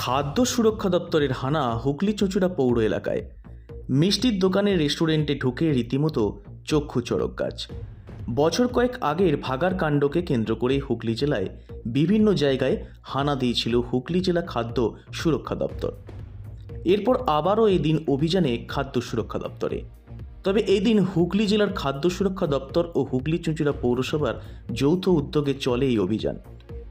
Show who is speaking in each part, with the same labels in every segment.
Speaker 1: খাদ্য সুরক্ষা দপ্তরের হানা হুগলি চচুড়া পৌর এলাকায়। মিষ্টির দোকানে রেস্টুরেন্টে ঢুকে রীতিমতো চক্ষু চড়ক গাছ। বছর কয়েক আগের ভাগার কাণ্ডকে কেন্দ্র করে হুগলি জেলায় বিভিন্ন জায়গায় হানা দিয়েছিল হুগলি জেলা খাদ্য সুরক্ষা দপ্তর। এরপর আবারও এদিন অভিযানে খাদ্য সুরক্ষা দপ্তরে। তবে এদিন হুগলি জেলার খাদ্য সুরক্ষা দপ্তর ও হুগলি চুঁচুড়া পৌরসভার যৌথ উদ্যোগে চলে এই অভিযান।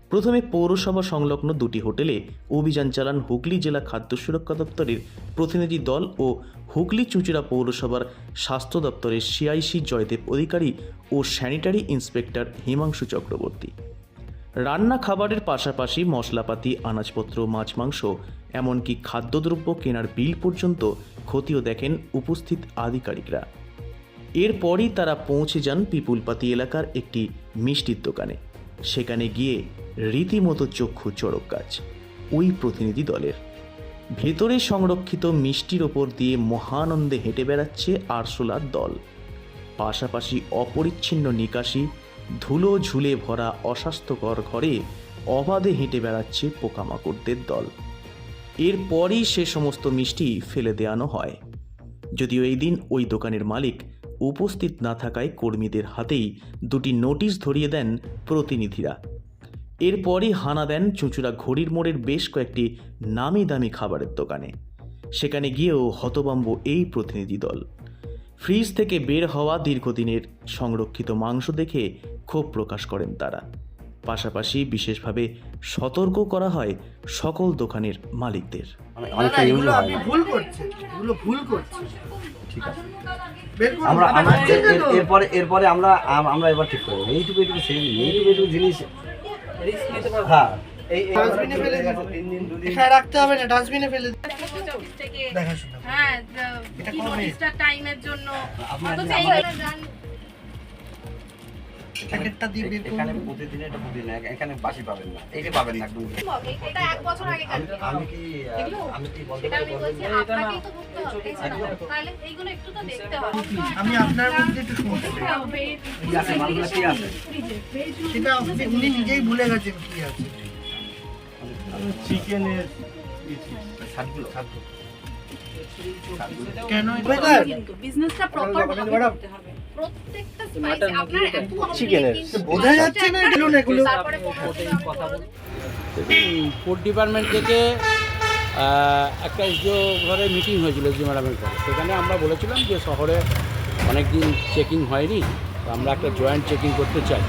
Speaker 1: প্রথমে পৌরসভা সংলগ্ন দুটি হোটেলে অভিযান চালান হুগলি জেলা খাদ্য সুরক্ষা দপ্তরের প্রতিনিধি দল ও হুগলি চুঁচুড়া পৌরসভার স্বাস্থ্য দপ্তরের সিআইসি জয়দেব অধিকারী ও স্যানিটারি ইন্সপেক্টর হিমাংশু চক্রবর্তী। রান্না খাবারের পাশাপাশি মশলাপাতি, আনাজপত্র, মাছ, মাংস, এমনকি খাদ্যদ্রব্য কেনার বিল পর্যন্ত ক্ষতিও দেখেন উপস্থিত আধিকারিকরা। এরপরই তারা পৌঁছে যান পিপুলপাতি এলাকার একটি মিষ্টির দোকানে। সেখানে গিয়ে রীতিমতো চক্ষু চড়ক গাছ, ওই প্রতিনিধি দলের। ভেতরে সংরক্ষিত মিষ্টির ওপর দিয়ে মহানন্দে হেঁটে বেড়াচ্ছে আরশোলার দল। পাশাপাশি অপরিচ্ছিন্ন নিকাশি, ধুলো ঝুলে ভরা অস্বাস্থ্যকর ঘরে অবাধে হেঁটে বেড়াচ্ছে পোকামাকড়দের দল। এরপরই সে সমস্ত মিষ্টি ফেলে দেওয়ানো হয়। যদিও এই দিন ওই দোকানের মালিক উপস্থিত না থাকায় কর্মীদের হাতেই দুটি নোটিশ ধরিয়ে দেন প্রতিনিধিরা। এরপরই হানা দেন চুঁচুড়া ঘড়ির মোড়ের বেশ কয়েকটি নামি দামি খাবারের দোকানে। সেখানে গিয়েও হতবাম্ব এই প্রতিনিধি দল। ফ্রিজ থেকে বের হওয়া দীর্ঘদিনের সংরক্ষিত মাংস দেখে ক্ষোভ প্রকাশ করেন তারা। পাশাপাশি বিশেষভাবে সতর্ক করা হয় সকল দোকানের মালিকদের।
Speaker 2: অনেক-
Speaker 3: না,
Speaker 2: অনেকটা
Speaker 3: না,
Speaker 2: ইউজ
Speaker 3: এগুলো আপনি ভুল ভুল
Speaker 2: ঠিক আছে। আমরা? এরপরে এরপরে আমরা আমরা এবার ঠিক করব। এইটুকু এইটুকু সেম এইটুকু এইটুকু জিনিস হ্যাঁ। এই
Speaker 3: রাখতে হবে না ডাস্টবিনে ফেলে
Speaker 4: হ্যাঁ টাইমের জন্য।
Speaker 3: প্যাকেটটা দিয়ে বের
Speaker 2: এখানে প্রতিদিন এটা প্রতিদিন এখানে বাসি পাবেন না। এইটা পাবেন না একদম।
Speaker 4: এটা এক বছর আগে
Speaker 2: আমি আমি কি আমি কি বলতে পারি
Speaker 4: আমি বলছি
Speaker 2: পারি?
Speaker 4: তো বুঝতে হবে তাহলে এইগুলো একটু তো দেখতে হবে।
Speaker 3: আমি আপনার মধ্যে একটু শুনতে।
Speaker 2: কি আছে মালগুলো কি আছে?
Speaker 3: সেটা আপনি উনি নিজেই ভুলে গেছেন কি আছে।
Speaker 2: চিকেনের
Speaker 3: কেন
Speaker 4: বিজনেসটা প্রপার করতে হবে। প্রত্যেকটা স্পাইস আপনার এত
Speaker 2: চিকেনের।
Speaker 3: বোঝা যাচ্ছে না এগুলো না এগুলো।
Speaker 4: তারপরে কথা
Speaker 5: ফুড ডিপার্টমেন্ট থেকে। একটা এসডিও ঘরে মিটিং হয়েছিল এসডিও ম্যাডামের ঘরে। সেখানে আমরা বলেছিলাম যে শহরে অনেক দিন চেকিং হয়নি তো আমরা একটা জয়েন্ট চেকিং করতে চাই।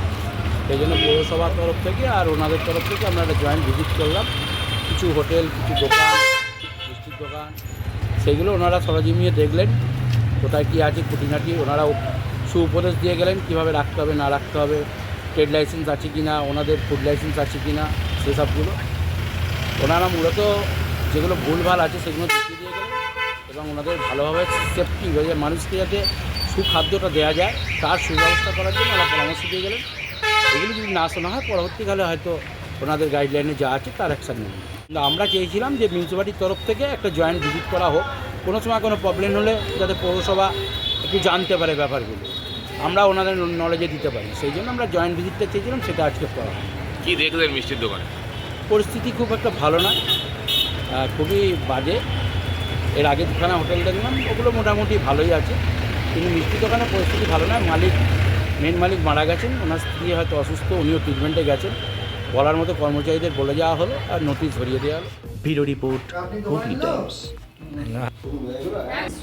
Speaker 5: সেই জন্য পৌরসভার তরফ থেকে আর ওনাদের তরফ থেকে আমরা একটা জয়েন্ট ভিজিট করলাম। কিছু হোটেল কিছু দোকান মিষ্টির দোকান সেইগুলো ওনারা সরজমিয়ে দেখলেন কোথায় কী আছে খুঁটিনাটি ওনারাও সুউপদেশ দিয়ে গেলেন, কীভাবে রাখতে হবে, না রাখতে হবে ট্রেড লাইসেন্স আছে কি না ওনাদের ফুড লাইসেন্স আছে কি না সেসবগুলো ওনারা মূলত যেগুলো ভুলভাল আছে সেগুলো দেখিয়ে দিয়ে গেলেন এবং ওনাদের ভালোভাবে সেফটি যে মানুষকে যাতে সুখাদ্যটা দেওয়া যায়, তার সুব্যবস্থা করার জন্য ওরা পরামর্শ দিয়ে গেলেন। এগুলো যদি না শোনা হয়, পরবর্তীকালে হয়তো ওনাদের গাইডলাইনে যা আছে তার অ্যাকশান নেবেন আমরা চেয়েছিলাম যে মিউনিসিপালিটির তরফ থেকে একটা জয়েন্ট ভিজিট করা হোক। কোনো সময় কোনো প্রবলেম হলে যাতে পৌরসভা একটু জানতে পারে ব্যাপারগুলো। আমরা ওনাদের নলেজে দিতে পারি। সেই জন্য আমরা জয়েন্ট ভিজিটটা চেয়েছিলাম সেটা আজকে করা
Speaker 6: কি দেখলেন মিষ্টির দোকানে?
Speaker 5: পরিস্থিতি খুব একটা ভালো না খুবই বাজে। এর আগে দুখানা হোটেল দেখলাম ওগুলো মোটামুটি ভালোই আছে। কিন্তু মিষ্টি দোকানে পরিস্থিতি ভালো না মালিক মেন মালিক মারা গেছেন। ওনার স্ত্রী হয়তো অসুস্থ উনিও ট্রিটমেন্টে গেছেন। বলার মতো কর্মচারীদের বলে যাওয়া হলো আর নোটিশ ধরিয়ে দেওয়া হলো।
Speaker 1: Bureau report Times